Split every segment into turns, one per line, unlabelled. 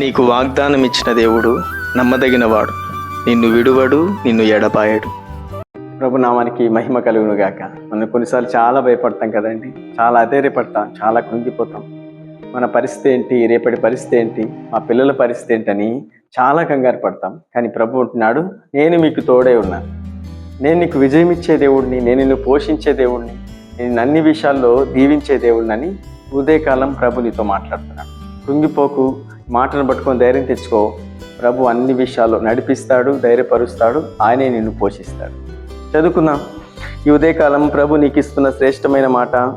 నీకు వాగ్దానం ఇచ్చిన దేవుడు నమ్మదగినవాడు. నిన్ను విడువడు నిన్ను ఎడపాయడు
ప్రభునామానికి మహిమ కలుగును గాక మనం కొన్నిసార్లు చాలా భయపడతాం కదండి. చాలా అధైర్యపడతాం చాలా కృంగిపోతాం. మన పరిస్థితి ఏంటి రేపటి పరిస్థితి ఏంటి మా పిల్లల పరిస్థితి ఏంటని చాలా కంగారు పడతాం. కానీ ప్రభు ఉంటున్నాడు నేను మీకు తోడే ఉన్నాను నేను నీకు విజయం ఇచ్చే దేవుడిని నేను నిన్ను పోషించే దేవుడిని నేను అన్ని విషయాల్లో దీవించే దేవుడినని ఉదయకాలం ప్రభు నీతో మాట్లాడుతున్నాను కృంగిపోకు మాటను పట్టుకొని ధైర్యం తెచ్చుకో. ప్రభు అన్ని విషయాల్లో నడిపిస్తాడు ధైర్యపరుస్తాడు. ఆయనే నిన్ను పోషిస్తాడు. చదువుకున్నాం ఈ ఉదయకాలం ప్రభు నీకు ఇస్తున్న శ్రేష్టమైన మాట.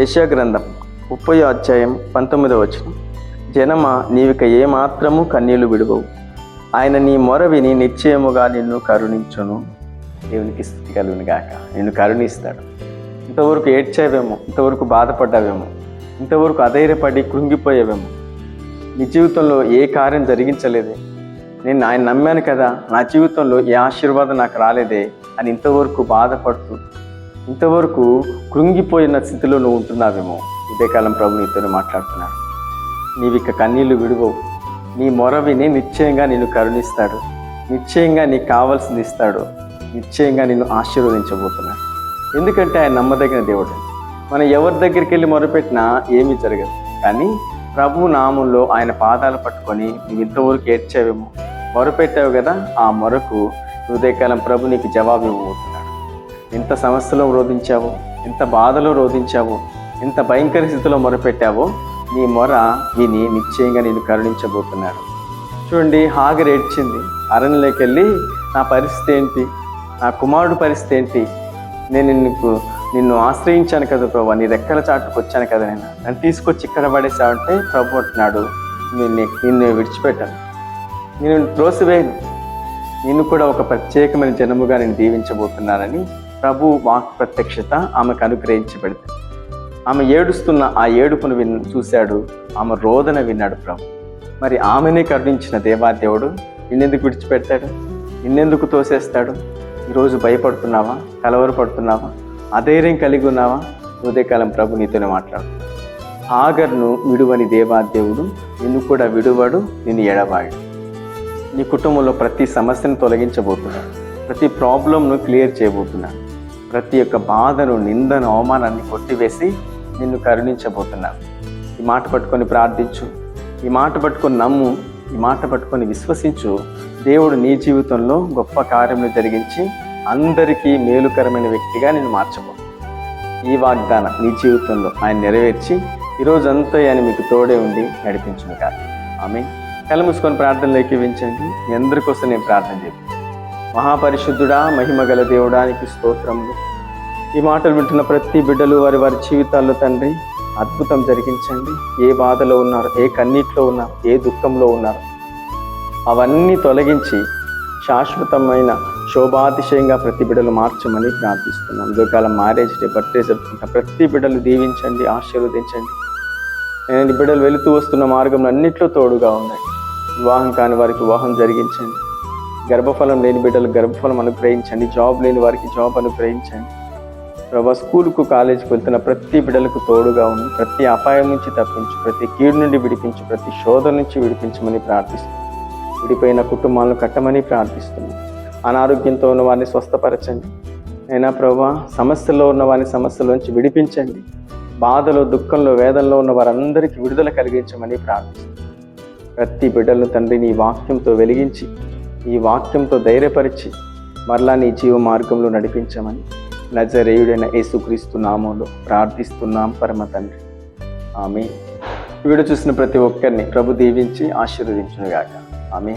యశా గ్రంథం ముప్పై అధ్యాయం పంతొమ్మిదవ వచనం. జనమ నీవిక ఏమాత్రము కన్నీళ్ళు విడువవు. ఆయన నీ మొర విని నిశ్చయముగా నిన్ను కరుణించును. దేవునికి స్థితి కలుగును గాక. నిన్ను కరుణిస్తాడు. ఇంతవరకు ఏడ్చావేమో ఇంతవరకు బాధపడ్డావేమో ఇంతవరకు అధైర్యపడి కృంగిపోయేవేమో నీ జీవితంలో ఏ కార్యం జరిగించలేదే. నేను ఆయన నమ్మాను కదా నా జీవితంలో ఏ ఆశీర్వాదం నాకు రాలేదే అని ఇంతవరకు బాధపడుతూ ఇంతవరకు కృంగిపోయిన స్థితిలో నువ్వు ఉంటున్నావేమో ఉదయకాలం ప్రభు నీతో మాట్లాడుతున్నాడు. నీవిక కన్నీళ్ళు విడువవు. నీ మొరవిని నిశ్చయంగా నిన్ను కరుణిస్తాడు. నిశ్చయంగా నీకు కావాల్సింది ఇస్తాడు. నిశ్చయంగా నిన్ను ఆశీర్వదించబోతున్నాడు. ఎందుకంటే ఆయన నమ్మదగిన దేవుడు. మనం ఎవరి దగ్గరికి వెళ్ళి మొరపెట్టినా ఏమీ జరగదు. కానీ ప్రభు నామంలో ఆయన పాదాలు పట్టుకొని నువ్వు ఇంతవరకు ఏడ్చావేమో. మొరపెట్టావు కదా ఆ మొరకు ఉదయకాలం ప్రభు నీకు జవాబు ఇవ్వబోతున్నాడు. ఎంత సమస్యలో రోధించావో ఎంత బాధలో రోధించావో ఎంత భయంకర స్థితిలో మొరపెట్టావో నీ మొర విని నిశ్చయంగా నేను కరుణించబోతున్నాడు. చూడండి హాగర్ ఏడ్చింది. అరణ్యలోకి వెళ్ళి నా పరిస్థితి ఏంటి? నా కుమారుడు పరిస్థితి ఏంటి? నేను నీకు నిన్ను ఆశ్రయించాను కదా ప్రభు నీ రెక్కల చాటుకు వచ్చాను కదా నేను. నన్ను తీసుకొచ్చి ఇక్కడ పడేసావంటే ప్రభు అంటున్నాడు నిన్ను నిన్ను విడిచిపెట్టాను. నేను త్రోసివేయను. నిన్ను కూడా ఒక ప్రత్యేకమైన జనముగా నేను దీవించబోతున్నానని ప్రభు వాక్ ప్రత్యక్షత ఆమెకు అనుగ్రహించబడింది. ఆమె ఏడుస్తున్న ఆ ఏడుపును విన్ చూశాడు ఆమె రోదన విన్నాడు ప్రభు. మరి ఆమెనే కరుణించిన దేవాదేవుడు నిన్నెందుకు విడిచిపెడతాడు? నిన్నెందుకు తోసేస్తాడు? ఈరోజు భయపడుతున్నావా? కలవరపడుతున్నావా? అధైర్యం కలిగి ఉన్నావా? ఉదయకాలం ప్రభు నీతోనే మాట్లాడు. హాగర్ను విడువని దేవాదేవుడు నిన్ను కూడా విడువడు నిన్ను ఎడబాడు. నీ కుటుంబంలో ప్రతి సమస్యను తొలగించబోతున్నాడు. ప్రతి ప్రాబ్లంను క్లియర్ చేయబోతున్నాడు. ప్రతి ఒక్క బాధను నిందను అవమానాన్ని కొట్టివేసి నిన్ను కరుణించబోతున్నాను ఈ మాట పట్టుకొని ప్రార్థించు. ఈ మాట పట్టుకొని నమ్ము. ఈ మాట పట్టుకొని విశ్వసించు. దేవుడు నీ జీవితంలో గొప్ప కార్యములు జరిగించి అందరికీ మేలుకరమైన వ్యక్తిగా నేను మార్చబో ఈ వాగ్దానం నీ జీవితంలో ఆయన నెరవేర్చి ఈరోజంతా ఆయన మీకు తోడే ఉండి నడిపించిన కాదు ఆమె కళ్ళు మూసుకొని ప్రార్థనలోకి ఏకీవించండి మీ అందరి కోసం నేను ప్రార్థన చేస్తాను మహాపరిశుద్ధుడా మహిమ గల దేవుడానికి స్తోత్రములు. ఈ మాటలు వింటున్న ప్రతి బిడ్డలు వారి వారి జీవితాల్లో తండ్రి అద్భుతం జరిగించండి. ఏ బాధలో ఉన్నారు ఏ కన్నీటిలో ఉన్నారు ఏ దుఃఖంలో ఉన్నారు అవన్నీ తొలగించి శాశ్వతమైన శోభాతిశయంగా ప్రతి బిడ్డలు మార్చమని ప్రార్థిస్తున్నాం. ఇదోకాలం మ్యారేజ్ డే బర్త్డే జరుపుకుంటాం. ప్రతి బిడ్డలు దీవించండి ఆశీర్వదించండి. నేను బిడ్డలు వెళుతూ వస్తున్న మార్గంలో అన్నిట్లో తోడుగా ఉన్నాయి. వివాహం కాని వారికి వివాహం జరిగించండి. గర్భఫలం లేని బిడ్డలు గర్భఫలం అనుగ్రహించండి. జాబ్ లేని వారికి జాబ్ అనుగ్రహించండి. ప్రభా స్కూల్కు కాలేజీకి వెళ్తున్న ప్రతి బిడ్డలకు తోడుగా ఉంది ప్రతి అపాయం నుంచి తప్పించు ప్రతి కీడు నుండి విడిపించు ప్రతి శోధ నుంచి విడిపించమని ప్రార్థిస్తున్నాం. విడిపోయిన కుటుంబాలను కట్టమని ప్రార్థిస్తున్నాం. అనారోగ్యంతో ఉన్న వారిని స్వస్థపరచండి. అయినా ప్రభా సమస్యల్లో ఉన్న వారిని సమస్యలోంచి విడిపించండి. బాధలో దుఃఖంలో వేదనలో ఉన్న వారందరికీ విడుదల కలిగించమని ప్రార్థిస్తున్నాం. ప్రతి బిడ్డలను తండ్రి నీ వాక్యంతో వెలిగించి ఈ వాక్యంతో ధైర్యపరిచి మరలా నీ జీవ మార్గంలో నడిపించమని నజరేయుడైన యేసుక్రీస్తు నామంలో ప్రార్థిస్తున్నాం పరమ తండ్రి. ఆమె వీడు చూసిన ప్రతి ఒక్కరిని ప్రభు దీవించి ఆశీర్వదించునుగాక. ఆమె